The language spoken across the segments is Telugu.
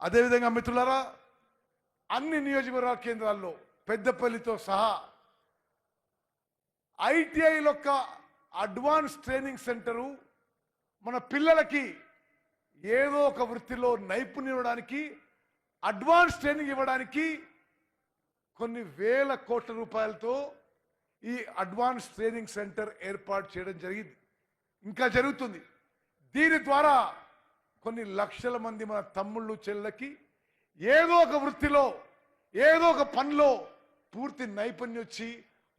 అదేవిధంగా మిత్రులారా అన్ని నియోజకవర్గ కేంద్రాల్లో పెద్దపల్లితో సహా ఐటీఐ యొక్క అడ్వాన్స్ ట్రైనింగ్ సెంటరు మన పిల్లలకి ఏదో ఒక వృత్తిలో నైపుణ్యం ఇవ్వడానికి అడ్వాన్స్ ట్రైనింగ్ ఇవ్వడానికి కొన్ని వేల కోట్ల రూపాయలతో ఈ అడ్వాన్స్ ట్రైనింగ్ సెంటర్ ఏర్పాటు చేయడం జరిగింది. ఇంకా జరుగుతుంది. దీని ద్వారా కొన్ని లక్షల మంది మన తమ్ముళ్ళు చెల్లకి ఏదో ఒక వృత్తిలో ఏదో ఒక పనిలో పూర్తి నైపుణ్యం వచ్చి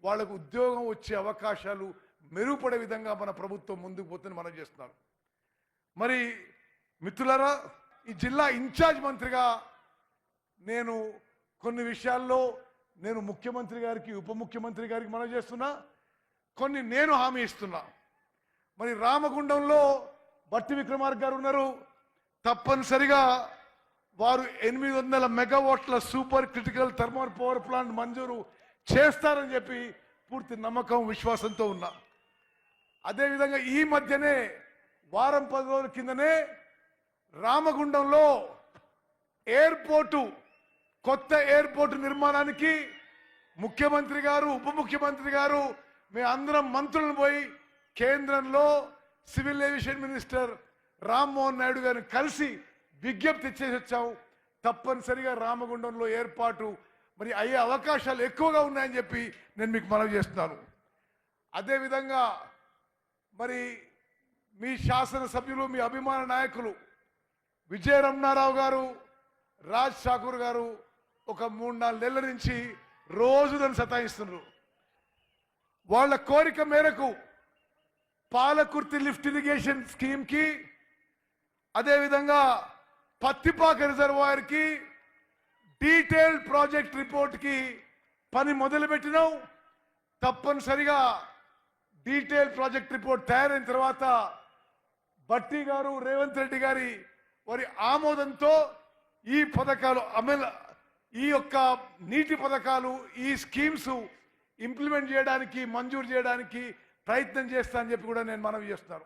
వాళ్ళకు ఉద్యోగం వచ్చే అవకాశాలు మెరుగుపడే విధంగా మన ప్రభుత్వం ముందుకు పోతుంది మనం చేస్తున్నారు మరి మిత్రులరా ఈ జిల్లా ఇన్ఛార్జ్ మంత్రిగా నేను కొన్ని విషయాల్లో నేను ముఖ్యమంత్రి గారికి ఉప ముఖ్యమంత్రి గారికి మనం చేస్తున్నా కొన్ని నేను హామీ ఇస్తున్నా. మరి రామగుండంలో భట్టి విక్రమార్క గారు ఉన్నారు తప్పనిసరిగా వారు ఎనిమిది వందల మెగావాట్ల super critical thermal power plant మంజూరు చేస్తారని చెప్పి పూర్తి నమ్మకం విశ్వాసంతో ఉన్నా. అదేవిధంగా ఈ మధ్యనే వారం పది రోజుల కిందనే రామగుండంలో ఎయిర్పోర్టు కొత్త ఎయిర్పోర్టు నిర్మాణానికి ముఖ్యమంత్రి గారు ఉప ముఖ్యమంత్రి గారు మీ అందరం మంత్రులను పోయి కేంద్రంలో civil aviation minister Rammohan Naidu గారిని కలిసి విజ్ఞప్తి చేసి వచ్చాము తప్పనిసరిగా రామగుండంలో ఏర్పాటు మరి అయ్యే అవకాశాలు ఎక్కువగా ఉన్నాయని చెప్పి నేను మీకు మనవి చేస్తున్నాను. అదేవిధంగా మరి మీ శాసనసభ్యులు మీ అభిమాన నాయకులు విజయ రమణారావు గారు రాజ్ ఠాకూర్ గారు ఒక మూడు నాలుగు నెలల నుంచి రోజు దాన్ని సతాయిస్తున్నారు. వాళ్ళ కోరిక మేరకు పాలకుర్తి లిఫ్ట్ ఇరిగేషన్ స్కీమ్కి అదేవిధంగా పత్తిపాక రిజర్వాయర్కి డీటెయిల్ డీటెయిల్డ్ ప్రాజెక్ట్ రిపోర్ట్కి పని మొదలుపెట్టినాం. తప్పనిసరిగా డీటెయిల్ ప్రాజెక్ట్ రిపోర్ట్ తయారైన తర్వాత భట్టి గారు రేవంత్ రెడ్డి గారి వారి ఆమోదంతో ఈ పథకాలు అమలు ఈ యొక్క నీటి పథకాలు ఈ స్కీమ్స్ ఇంప్లిమెంట్ చేయడానికి మంజూరు చేయడానికి ప్రయత్నం చేస్తా అని చెప్పి కూడా నేను మనవి చేస్తున్నాను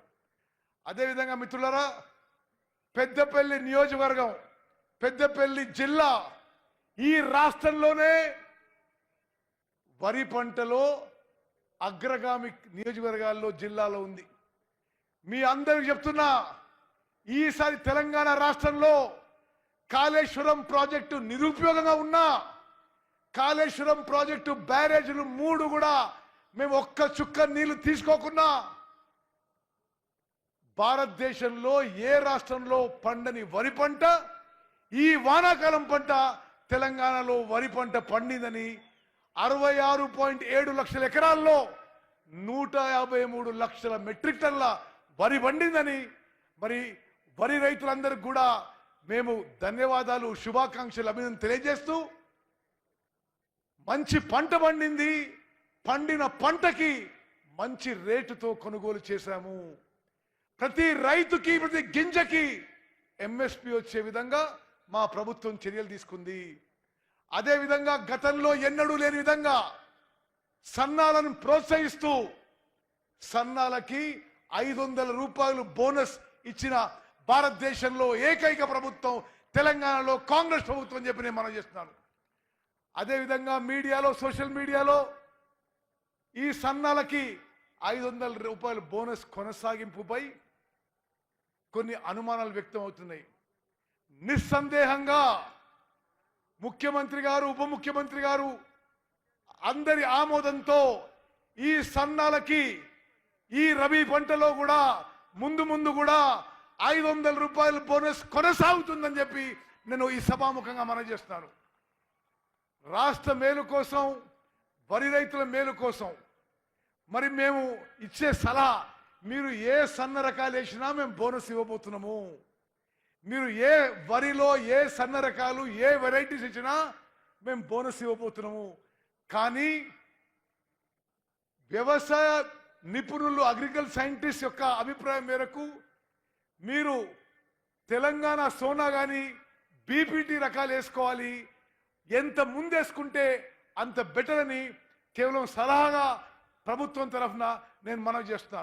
అదేవిధంగా మిత్రులరా పెద్దపల్లి నియోజకవర్గం పెద్దపల్లి జిల్లా ఈ రాష్ట్రంలోనే వరి పంటలో అగ్రగామి నియోజకవర్గాల్లో జిల్లాలో ఉంది. మీ అందరికి చెప్తున్నా ఈసారి తెలంగాణ రాష్ట్రంలో కాళేశ్వరం ప్రాజెక్టు నిరుపయోగంగా ఉన్నా కాళేశ్వరం ప్రాజెక్టు బ్యారేజీలు మూడు కూడా మేము ఒక్క చుక్క నీళ్ళు తీసుకోకున్నా భారతదేశంలో ఏ రాష్ట్రంలో పండని వరి పంట ఈ వానాకాలం పంట తెలంగాణలో వరి పంట పండిందని అరవై ఆరు పాయింట్ ఏడు లక్షల ఎకరాల్లో నూట యాభై మూడు లక్షల మెట్రిక్ టన్ల వరి పండిందని. మరి వరి రైతులందరికీ కూడా మేము ధన్యవాదాలు శుభాకాంక్షలు అభినందన తెలియజేస్తూ మంచి పంట పండింది పండిన పంటకి మంచి రేటుతో కొనుగోలు చేశాము. ప్రతి రైతుకి ప్రతి గింజకి ఎంఎస్పి వచ్చే విధంగా మా ప్రభుత్వం చర్యలు తీసుకుంది. అదేవిధంగా గతంలో ఎన్నడూ లేని విధంగా సన్నాలను ప్రోత్సహిస్తూ సన్నాలకి ఐదు వందల రూపాయలు బోనస్ ఇచ్చిన భారతదేశంలో ఏకైక ప్రభుత్వం తెలంగాణలో కాంగ్రెస్ ప్రభుత్వం అని చెప్పి నేను మనం చేస్తున్నాను. అదేవిధంగా మీడియాలో సోషల్ మీడియాలో ఈ సన్నాలకి ఐదు వందల రూపాయల బోనస్ కొనసాగింపుపై కొన్ని అనుమానాలు వ్యక్తం అవుతున్నాయి నిస్సందేహంగా ముఖ్యమంత్రి గారు ఉప ముఖ్యమంత్రి గారు అందరి ఆమోదంతో ఈ సన్నాలకి ఈ రబీ పంటలో కూడా ముందు ముందు కూడా ఐదు వందల రూపాయల బోనస్ కొనసాగుతుందని చెప్పి నేను ఈ సభాముఖంగా మనం చేస్తున్నాను రాష్ట్ర మేలు కోసం వరి రైతుల మేలు కోసం. మరి మేము ఇచ్చే సలహా మీరు ఏ సన్న రకాలు వేసినా మేము బోనస్ ఇవ్వబోతున్నాము. మీరు ఏ వరిలో ఏ సన్న రకాలు ఏ వెరైటీస్ ఇచ్చినా మేము బోనస్ ఇవ్వబోతున్నాము. కానీ వ్యవసాయ నిపుణులు అగ్రికల్చర్ సైంటిస్ట్ యొక్క అభిప్రాయం మేరకు మీరు తెలంగాణ సోనా కానీ బీపీటీ రకాలు వేసుకోవాలి. ఎంత ముందేసుకుంటే అంత బెటర్ అని కేవలం సలహాగా ప్రభుత్వం తరఫున నేను మనవి చేస్తున్నాను.